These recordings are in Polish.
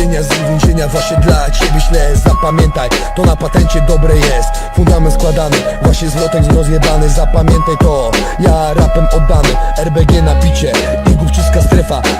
Pozdrowienia właśnie dla ciebie ślę Zapamiętaj, to na patencie dobre jest. Fundament składany, właśnie złotek rozjebany Zapamiętaj to, ja rapem oddany. RBG na picie i głupczyska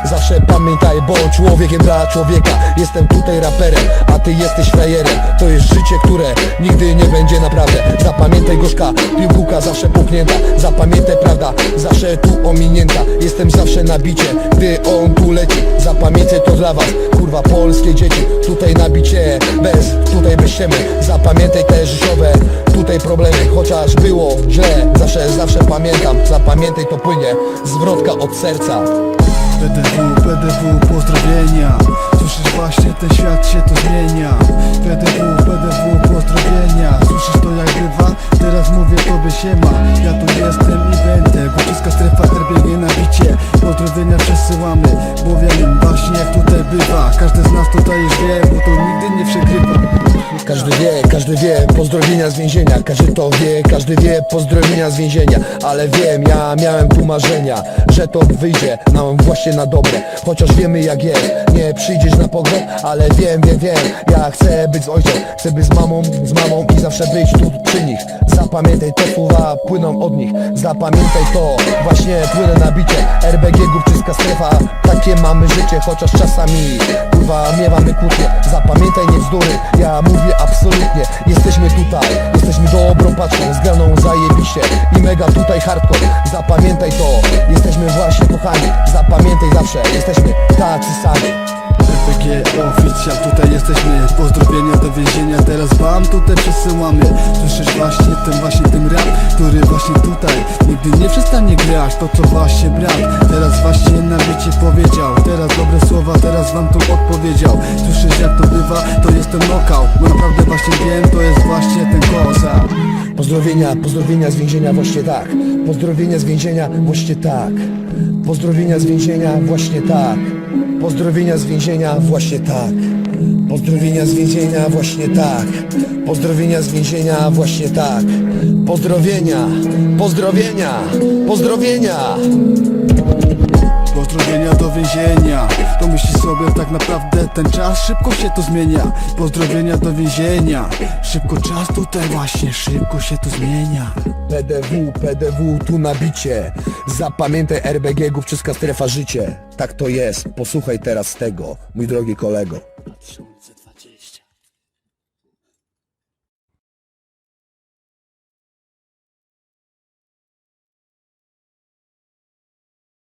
Zawsze pamiętaj, bo człowiekiem dla człowieka. Jestem tutaj raperem, a ty jesteś frajerem. To jest życie, które nigdy nie będzie naprawdę. Zapamiętaj gorzka, piłkuka zawsze puknięta. Zapamiętaj prawda, zawsze tu ominięta. Jestem zawsze na bicie, gdy on tu leci. Zapamiętaj to dla was, kurwa polskie dzieci. Tutaj na bicie, bez, tutaj bez ściemy Zapamiętaj te życiowe, tutaj problemy Chociaż było źle, zawsze, zawsze pamiętam Zapamiętaj to płynie, zwrotka od serca. PDW, PDW, pozdrowienia. Słyszysz właśnie, ten świat się tu zmienia. PDW, PDW, pozdrowienia. Słyszysz to jak bywa? Teraz mówię tobie siema Ja tu jestem i będę. Górczyska strefa RBG na bicie Pozdrowienia przesyłamy Bo wiemy właśnie jak tutaj bywa. Każdy z nas tutaj wie Bo to nigdy nie przegrywa Każdy wie, każdy wie, pozdrowienia z więzienia. Każdy to wie, każdy wie, pozdrowienia z więzienia. Ale wiem, ja miałem tu marzenia Że to wyjdzie nam właśnie na dobre. Chociaż wiemy jak jest, nie przyjdziesz na pogrzeb Ale wiem, wiem, wiem, ja chcę być z ojcem Chcę być z mamą, z mamą i zawsze być tu przy nich Zapamiętaj te słowa, płyną od nich. Zapamiętaj to, właśnie płynę na bicie. RBG, głupczyska strefa, takie mamy życie Chociaż czasami, kurwa, miewamy kłótnie. Zapamiętaj nie bzdury, ja mówię absolutnie. Jesteśmy tutaj, jesteśmy dobrą paczką Zgraną zajebiście. I mega tutaj hardcore. Zapamiętaj to, jesteśmy właśnie kochani. Zapamiętaj zawsze, jesteśmy tacy sami RPG oficjal, tutaj jesteśmy. Pozdrowienia do więzienia, teraz wam tutaj przesyłamy. Słyszysz właśnie ten, właśnie ten rap Który właśnie tutaj. Nigdy nie przestanie grać To co właśnie brat, teraz właśnie na wiecie powiedział. Teraz dobre słowa, teraz wam tu odpowiedział. Słyszysz jak to bywa, to jest ten knockout. Bo naprawdę właśnie wiem, to jest właśnie ten koza Pozdrowienia, pozdrowienia z więzienia właśnie tak. Pozdrowienia z więzienia właśnie tak. Pozdrowienia z więzienia właśnie tak Pozdrowienia z więzienia właśnie tak. Pozdrowienia z więzienia właśnie tak. Pozdrowienia z więzienia właśnie tak. Pozdrowienia, pozdrowienia, pozdrowienia Pozdrowienia do więzienia. To myśli sobie tak naprawdę ten czas Szybko się to zmienia. Pozdrowienia do więzienia. Szybko czas tutaj właśnie Szybko się to zmienia. PDW, PDW, tu na bicie. Zapamiętaj RBG, głupczyska strefa życie. Tak to jest, posłuchaj teraz tego, mój drogi kolego